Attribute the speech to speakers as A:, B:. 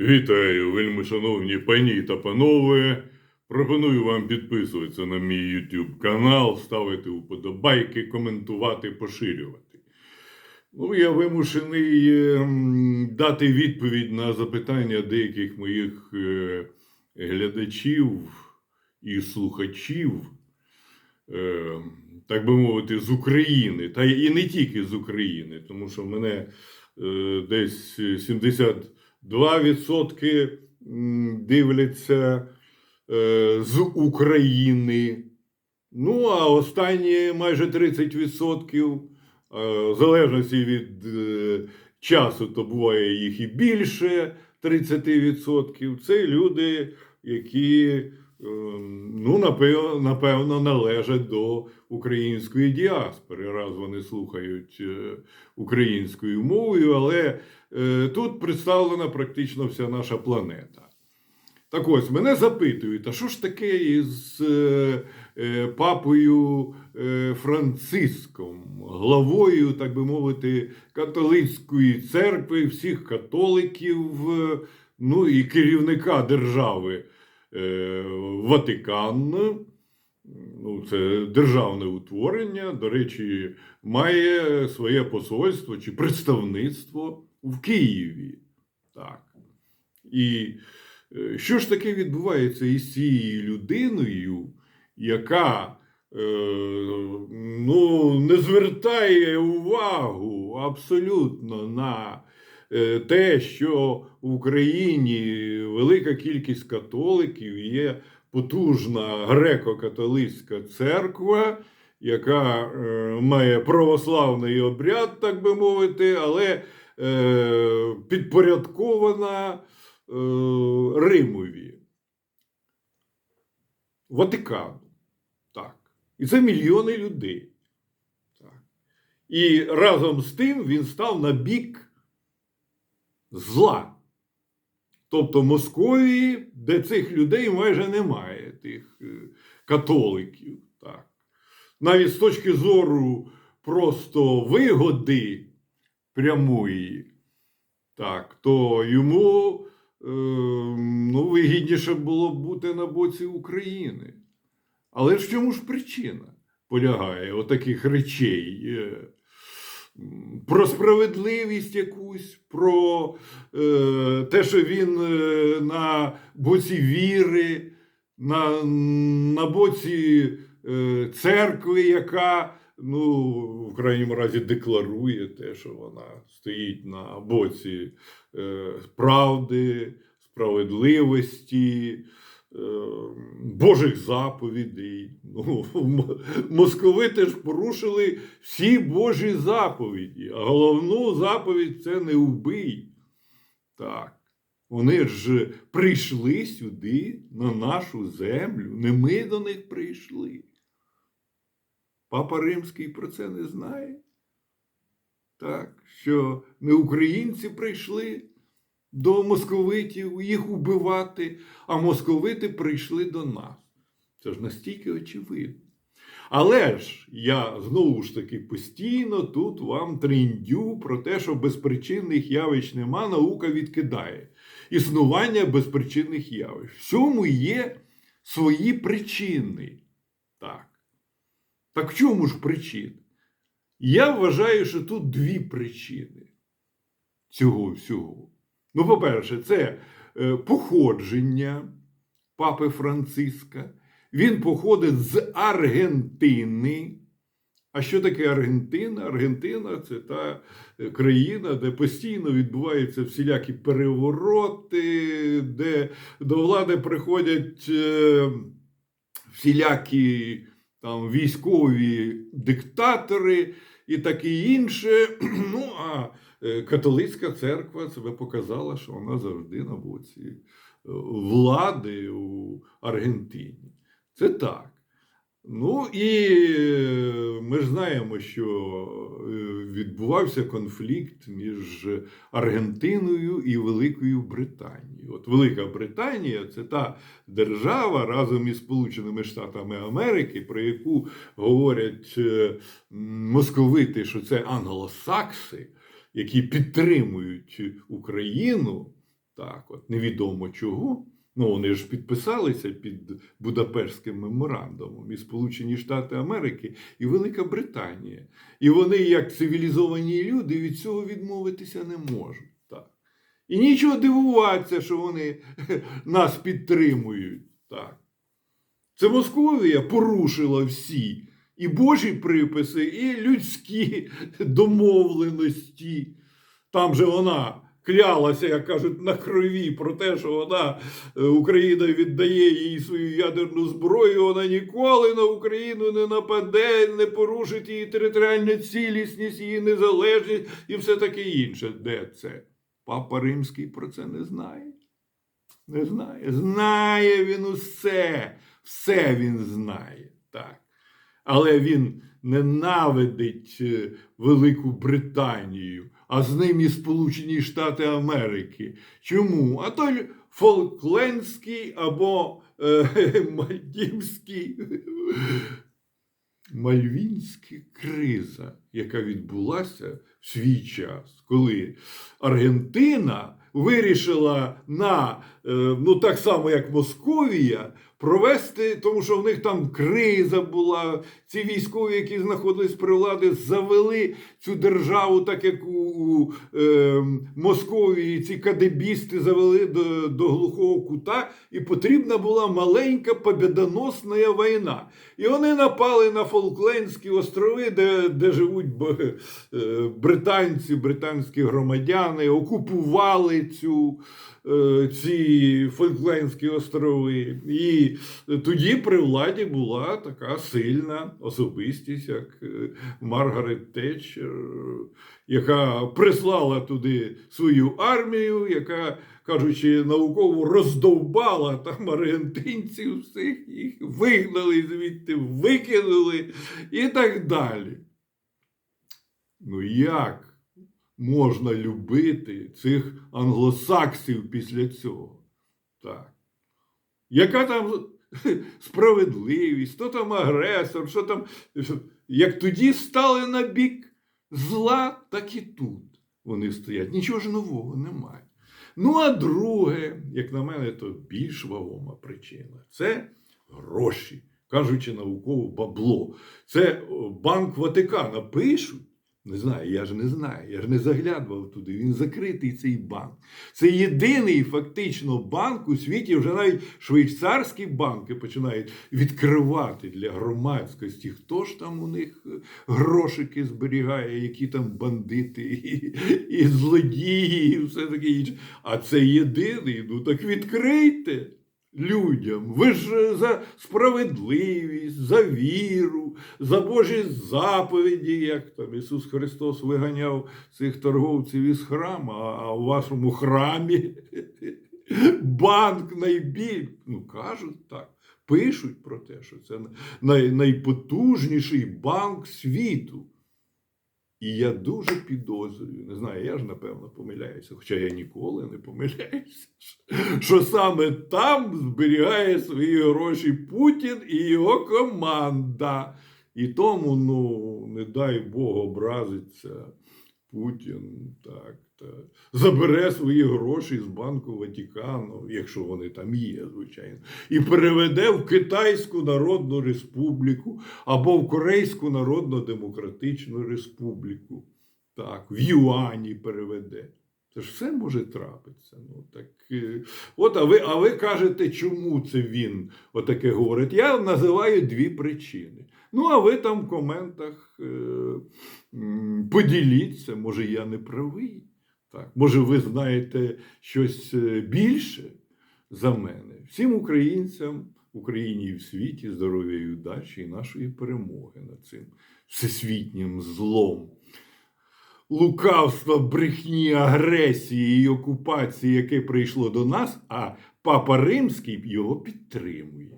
A: Вітаю, вельми шановні пані та панове. Пропоную вам підписуватися на мій YouTube канал, ставити вподобайки, коментувати, поширювати. Ну, я вимушений ем, дати відповідь на запитання деяких моїх е, глядачів і слухачів, ем, так би мовити, з України, та і не тільки з України, тому що мене е, десь 70. 2% дивляться е, з України. Ну, а останні майже 30%, е, в залежності від е, часу, то буває їх і більше 30%. Це люди, які ну, напевно, напевно, належать до української діаспори. Раз вони слухають е, українською мовою, але е, тут представлена практично вся наша планета. Так ось мене запитують, а що ж таке із е, папою Франциском, главою, так би мовити, католицької церкви, всіх католиків, ну і керівника держави Ватикан. Ну, це державне утворення, до речі, має своє посольство чи представництво в Києві. Так. І Е, Що ж таке відбувається із цією людиною, яка е, ну, не звертає увагу абсолютно на е, те, що в Україні велика кількість католиків є потужна греко-католицька церква, яка е, має православний обряд, так би мовити, але е, підпорядкована. Е, Римові, Ватикану. Так. І це мільйони людей. Так. І разом з тим він став на бік зла. Тобто Московії, де цих людей майже немає, тих е, католиків. Так. Навіть з точки зору просто вигоди прямої, так, то йому е, ну, вигідніше було б бути на боці України. Але ж в чому ж причина полягає отаких речей? Про справедливість якусь, про е, те, що він е, на боці віри, на, на боці е, церкви, яка ну, в крайньому разі декларує те, що вона стоїть на боці е, правди, справедливості, Божих заповідей. Ну, московити ж порушили всі Божі заповіді. А головну заповідь це не вбий. Так. Вони ж прийшли сюди, на нашу землю. Не ми до них прийшли. Папа Римський про це не знає. Так, що не українці прийшли до московитів їх убивати, а московити прийшли до нас. Це ж настільки очевидно. Але ж я знову ж таки постійно тут вам тріндю про те, що безпричинних явищ нема, наука відкидає. Існування безпричинних явищ. Всьому є свої причини. Так. Так в чому ж причина? Я вважаю, що тут дві причини цього всього. Ну, по-перше, це е, походження папи Франциска. Він походить з Аргентини. А що таке Аргентина? Аргентина це та е, країна, де постійно відбуваються всілякі перевороти, де до влади приходять е, всілякі там військові диктатори і таке інше. Ну, а католицька церква себе показала, що вона завжди на боці е, влади у Аргентині. Це так. Ну і е, ми ж знаємо, що е, відбувався конфлікт між Аргентиною і Великою Британією. От Велика Британія це та держава разом із Сполученими Штатами Америки, про яку говорять е, московити, що це англосакси, які підтримують Україну. Так, от невідомо чого. Ну, вони ж підписалися під Будапештським меморандумом і Сполучені Штати Америки, і Велика Британія. І вони, як цивілізовані люди, від цього відмовитися не можуть. Так. І нічого дивуватися, що вони нас підтримують. Так. Це Московія порушила всі і Божі приписи, і людські домовленості. Там же вона клялася, як кажуть, на крові про те, що вона е, Україна віддає їй свою ядерну зброю. Вона ніколи на Україну не нападе, не порушить її територіальну цілісність, її незалежність і все таке інше. Де це? Папа Римський про це не знає. Не знає. Знає він усе. Все він знає. Так. Але він ненавидить е, Велику Британію, а з ним і Сполучені Штати Америки. Чому? А то Фолклендський або е, Мальдівський. Мальвінська криза, яка відбулася в свій час, коли Аргентина вирішила на ну так само як Московія провести, тому що в них там криза була. Ці військові, які знаходились при владі, завели цю державу, так як у, у е, Московії ці кадебісти завели до, до глухого кута, і потрібна була маленька побідоносна війна. І вони напали на Фолклендські острови, де, де живуть е, британці, британські громадяни, окупували цю, е, ці Фолклендські острови. І тоді при владі була така сильна особистість, як е, Маргарет Тетчер, яка прислала туди свою армію, яка, кажучи, науково роздовбала там аргентинців всіх, їх вигнали звідти, викинули і так далі. Ну як можна любити цих англосаксів після цього? Так. Яка там справедливість, хто там агресор, що там. Як тоді стали на бік зла, так і тут вони стоять. Нічого ж нового немає. Ну, а друге, як на мене, то більш вагома причина це гроші, кажучи науково бабло. Це Банк Ватикана пишуть. Не знаю, я ж не знаю, я ж не заглядував туди. Він закритий цей банк. Це єдиний фактично банк у світі, вже навіть швейцарські банки починають відкривати для громадськості. Хто ж там у них е, грошики зберігає, які там бандити і, і злодії, і все таке інше. А це єдиний. Ну так відкрийте. Людям, ви ж е, за справедливість, за віру, за Божі заповіді, як там Ісус Христос виганяв цих торговців із храму, а у вашому храмі банк найбільш, ну кажуть так, пишуть про те, що це най, найпотужніший банк світу. І я дуже підозрюю, не знаю, я ж напевно помиляюся, хоча я ніколи не помиляюся, що саме там зберігає свої гроші Путін і його команда. І тому, ну, не дай Бог образиться Путін, так, та, забере свої гроші з Банку Ватикану, якщо вони там є, звичайно, і переведе в Китайську Народну Республіку або в Корейську Народно-Демократичну Республіку. Так, в Юані переведе. Це ж все може трапитися. Ну, так, е, от, а ви, а ви кажете, чому це він отаке говорить? Я називаю дві причини. Ну, а ви там в коментах е, поділіться, може, я не правий. Так, може, ви знаєте щось е, більше за мене. Всім українцям Україні і в світі здоров'я і удачі і нашої перемоги над цим всесвітнім злом. Лукавства, брехні, агресії і окупації, яке прийшло до нас, а Папа Римський його підтримує.